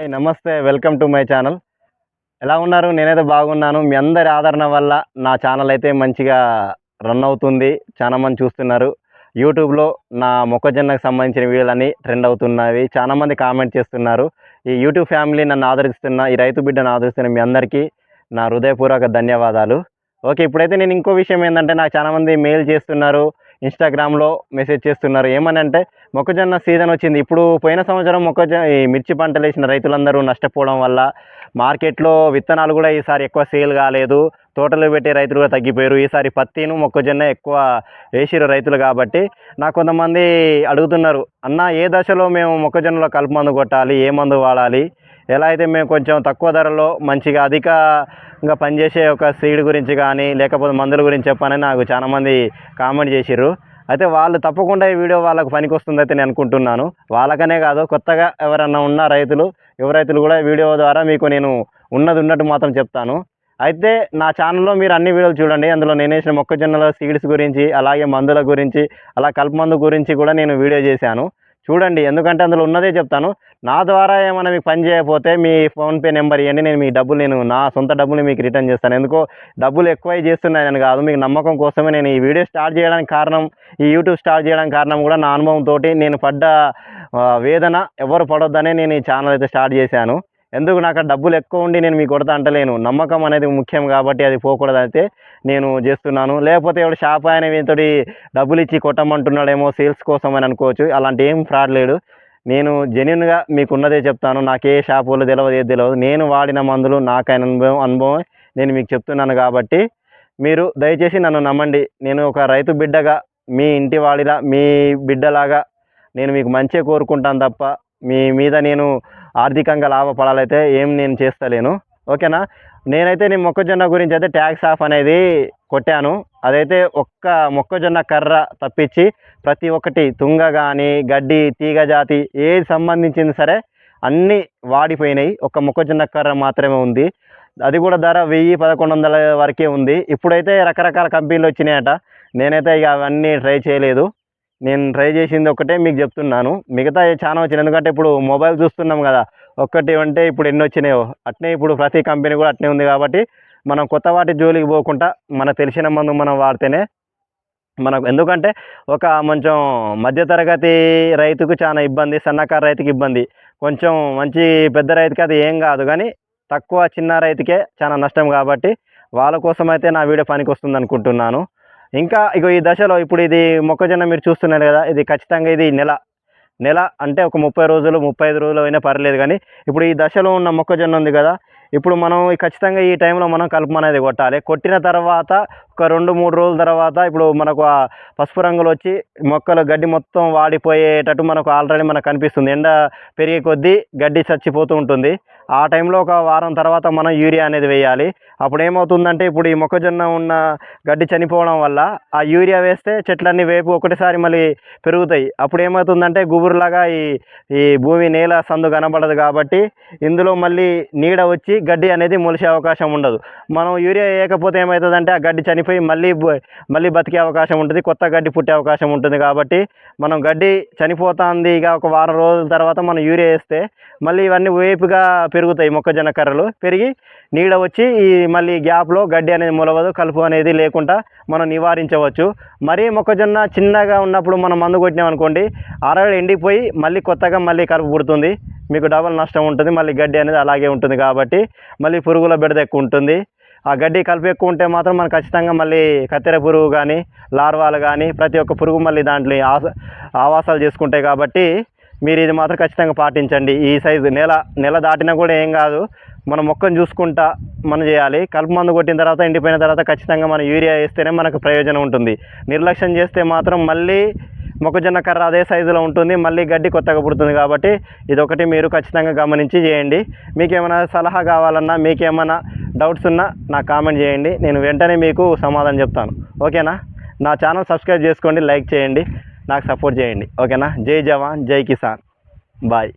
Hi, నమస్తే welcome to my channel. ఎలా ఉన్నారు? నేనైతే బాగున్నాను. మీ అందరి ఆదరణ వల్ల నా ఛానల్ అయితే మంచిగా రన్ అవుతుంది. చాలా మంది చూస్తున్నారు. యూట్యూబ్లో నా మొక్కజొన్నకు సంబంధించిన వీడియోలన్నీ ట్రెండ్ అవుతున్నవి. చాలా మంది కామెంట్ చేస్తున్నారు. ఈ యూట్యూబ్ ఫ్యామిలీ నన్ను ఆదరిస్తున్న ఈ రైతు బిడ్డను ఆదరిస్తున్న మీ అందరికీ నా హృదయపూర్వక ధన్యవాదాలు. ఓకే ఇప్పుడైతే నేను ఇంకో విషయం ఏంటంటే నాకు చాలా మంది మెయిల్ చేస్తున్నారు. ఇన్స్టాగ్రామ్లో మెసేజ్ చేస్తున్నారు. ఏమని అంటే మొక్కజొన్న సీజన్ వచ్చింది. ఇప్పుడు పోయిన సంవత్సరం మొక్కజొన్న ఈ మిర్చి పంటలు వేసిన రైతులందరూ నష్టపోవడం వల్ల మార్కెట్లో విత్తనాలు కూడా ఈసారి ఎక్కువ సేల్ కాలేదు. తోటలు పెట్టే రైతులు కూడా తగ్గిపోయారు. ఈసారి పత్తిను మొక్కజొన్న ఎక్కువ వేసిరు రైతులు కాబట్టి నాకు కొంతమంది అడుగుతున్నారు అన్న ఏ దశలో మేము మొక్కజొన్నలో కలుపు మందు కొట్టాలి? ఏ మందు వాడాలి? ఎలా అయితే మేము కొంచెం తక్కువ ధరలో మంచిగా అధిక ఇంకా పనిచేసే ఒక సీడ్ గురించి కానీ లేకపోతే మందుల గురించి చెప్పానని నాకు చాలామంది కామెంట్ చేసిర్రు. అయితే వాళ్ళు తప్పకుండా ఈ వీడియో వాళ్ళకు పనికి నేను అనుకుంటున్నాను. వాళ్ళకనే కాదు కొత్తగా ఎవరన్నా ఉన్న రైతులు యువ రైతులు కూడా వీడియో ద్వారా మీకు నేను ఉన్నది ఉన్నట్టు మాత్రం చెప్తాను. అయితే నా ఛానల్లో మీరు అన్ని వీడియోలు చూడండి. అందులో నేను వేసిన మొక్కజొన్నల సీడ్స్ గురించి అలాగే మందుల గురించి అలా కలుపు మందు గురించి కూడా నేను వీడియో చేశాను. చూడండి ఎందుకంటే అందులో ఉన్నదే చెప్తాను. నా ద్వారా ఏమైనా మీకు పని చేయకపోతే మీ ఫోన్పే నెంబర్ ఇవ్వండి నేను మీ డబ్బులు నేను నా సొంత డబ్బులు మీకు రిటర్న్ చేస్తాను. ఎందుకో డబ్బులు ఎక్కువై చేస్తున్నాయని కాదు మీకు నమ్మకం కోసమే నేను ఈ వీడియో స్టార్ట్ చేయడానికి కారణం ఈ యూట్యూబ్ స్టార్ట్ చేయడానికి కారణం కూడా నా అనుభవంతో నేను పడ్డ వేదన ఎవరు పడొద్దనే నేను ఈ ఛానల్ అయితే స్టార్ట్ చేశాను. ఎందుకు నాకు డబ్బులు ఎక్కువ ఉండి నేను మీకు కొడతా అంటలేను. నమ్మకం అనేది ముఖ్యం కాబట్టి అది పోకూడదైతే నేను చేస్తున్నాను. లేకపోతే ఎవడు షాప్ ఆయన వీతోటి డబ్బులు ఇచ్చి కొట్టమంటున్నాడేమో సేల్స్ కోసం అని అనుకోవచ్చు. అలాంటి ఏం ఫ్రాడ్ లేడు నేను జెన్యున్గా మీకు ఉన్నదే చెప్తాను. నాకు ఏ షాప్ వాళ్ళు తెలియదు ఏది తెలియదు నేను వాడిన మందులు నాకైన అనుభవం అనుభవం నేను మీకు చెప్తున్నాను కాబట్టి మీరు దయచేసి నన్ను నమ్మండి. నేను ఒక రైతు బిడ్డగా మీ ఇంటి వాడిలా మీ బిడ్డలాగా నేను మీకు మంచిగా కోరుకుంటాను తప్ప మీ మీద నేను ఆర్థికంగా లాభపడాలైతే ఏం నేను చేస్తలేను. ఓకేనా? నేనైతే నేను మొక్కజొన్న గురించి అయితే ట్యాక్స్ ఆఫ్ అనేది కొట్టాను. అదైతే ఒక్క మొక్కజొన్న కర్ర తప్పించి ప్రతి ఒక్కటి తుంగ కానీ గడ్డి తీగ జాతి ఏది సంబంధించింది సరే అన్నీ వాడిపోయినాయి. ఒక మొక్కజొన్న కర్ర మాత్రమే ఉంది. అది కూడా ధర వెయ్యి పదకొండు వందల వరకే ఉంది. ఇప్పుడైతే రకరకాల కంపెనీలు వచ్చినాయట. నేనైతే ఇక అవన్నీ ట్రై చేయలేదు. నేను ట్రై చేసింది ఒకటే మీకు చెప్తున్నాను. మిగతా చాలా వచ్చినాయి ఎందుకంటే ఇప్పుడు మొబైల్ చూస్తున్నాం కదా ఒక్కటి అంటే ఇప్పుడు ఎన్ని వచ్చినాయో అట్నే ఇప్పుడు ప్రతి కంపెనీ కూడా అట్నే ఉంది కాబట్టి మనం కొత్త వాటి జోలికి పోకుండా మనకు తెలిసిన మందు మనం వాడితేనే మనకు ఎందుకంటే ఒక కొంచెం మధ్యతరగతి రైతుకు చాలా ఇబ్బంది సన్నకారు రైతుకి ఇబ్బంది. కొంచెం మంచి పెద్ద రైతుకి అది ఏం కాదు కానీ తక్కువ చిన్న రైతుకే చాలా నష్టం కాబట్టి వాళ్ళ కోసం అయితే నా వీడియో పనికి వస్తుంది అనుకుంటున్నాను ఇంకా ఇగో ఈ దశలో ఇప్పుడు ఇది మొక్కజొన్న మీరు చూస్తున్నారు కదా ఇది ఖచ్చితంగా ఇది నెల. నెల అంటే ఒక ముప్పై రోజులు ముప్పై ఐదు రోజులు అయినా పర్లేదు కానీ ఇప్పుడు ఈ దశలో ఉన్న మొక్కజొన్న ఉంది కదా ఇప్పుడు మనం ఈ ఖచ్చితంగా ఈ టైంలో మనం కలుపు అనేది కొట్టాలి. కొట్టిన తర్వాత ఒక రెండు మూడు రోజుల తర్వాత ఇప్పుడు మనకు ఆ పసుపు రంగులు వచ్చి మొక్కలు గడ్డి మొత్తం వాడిపోయేటట్టు మనకు ఆల్రెడీ మనకు కనిపిస్తుంది. ఎండ పెరిగే కొద్దీ గడ్డి చచ్చిపోతూ ఉంటుంది. ఆ టైంలో ఒక వారం తర్వాత మనం యూరియా అనేది వేయాలి. అప్పుడు ఏమవుతుందంటే ఇప్పుడు ఈ మొక్కజొన్న ఉన్న గడ్డి చనిపోవడం వల్ల ఆ యూరియా వేస్తే చెట్లన్నీ వేపు ఒకటిసారి మళ్ళీ పెరుగుతాయి. అప్పుడు ఏమవుతుందంటే గుబురులాగా ఈ ఈ భూమి నేల సందు కనబడదు కాబట్టి ఇందులో మళ్ళీ నీడ వచ్చి గడ్డి అనేది మొలిసే అవకాశం ఉండదు. మనం యూరియా వేయకపోతే ఏమవుతుందంటే ఆ గడ్డి చనిపోయి మళ్ళీ మళ్ళీ బతికే అవకాశం ఉంటుంది. కొత్త గడ్డి పుట్టే అవకాశం ఉంటుంది కాబట్టి మనం గడ్డి చనిపోతుంది ఇక ఒక వారం రోజుల తర్వాత మనం యూరియా వేస్తే మళ్ళీ ఇవన్నీ వేపుగా పెరుగుతాయి మొక్కజొన్న కర్రలు. పెరిగి నీడ వచ్చి ఈ మళ్ళీ గ్యాప్లో గడ్డి అనేది మొలవదు కలుపు అనేది లేకుండా మనం నివారించవచ్చు. మరీ మొక్కజొన్న చిన్నగా ఉన్నప్పుడు మనం మందు కొట్టినాం అనుకోండి ఎండిపోయి మళ్ళీ కొత్తగా మళ్ళీ కలుపు పుడుతుంది. మీకు డబల్ నష్టం ఉంటుంది మళ్ళీ గడ్డి అనేది అలాగే ఉంటుంది కాబట్టి మళ్ళీ పురుగుల బెడద ఎక్కువ ఉంటుంది. ఆ గడ్డి కలుపు ఎక్కువ ఉంటే మాత్రం మనం ఖచ్చితంగా మళ్ళీ కత్తెర పురుగు కానీ లార్వాలు కానీ ప్రతి ఒక్క పురుగు మళ్ళీ దాంట్లో ఆస ఆవాసాలు చేసుకుంటాయి కాబట్టి మీరు ఇది మాత్రం ఖచ్చితంగా పాటించండి. ఈ సైజు నెల నెల దాటినా కూడా ఏం కాదు. మనం మొక్కను చూసుకుంటా మనం చేయాలి. కలుపు మందు కొట్టిన తర్వాత ఎండిపోయిన తర్వాత ఖచ్చితంగా మనం యూరియా వేస్తేనే మనకు ప్రయోజనం ఉంటుంది. నిర్లక్ష్యం చేస్తే మాత్రం మళ్ళీ మొక్కజొన్న కర్ర అదే సైజులో ఉంటుంది. మళ్ళీ గడ్డి కొత్తగా పుడుతుంది కాబట్టి ఇదొకటి మీరు ఖచ్చితంగా గమనించి చేయండి. మీకు ఏమైనా సలహా కావాలన్నా మీకేమైనా డౌట్స్ ఉన్నా నాకు కామెంట్ చేయండి. నేను వెంటనే మీకు సమాధానం చెప్తాను. ఓకేనా? నా ఛానల్ సబ్స్క్రైబ్ చేసుకోండి లైక్ చేయండి. నాకు సపోర్ట్ చేయండి. ఓకేనా జై జవాన్ జై కిసాన్. బాయ్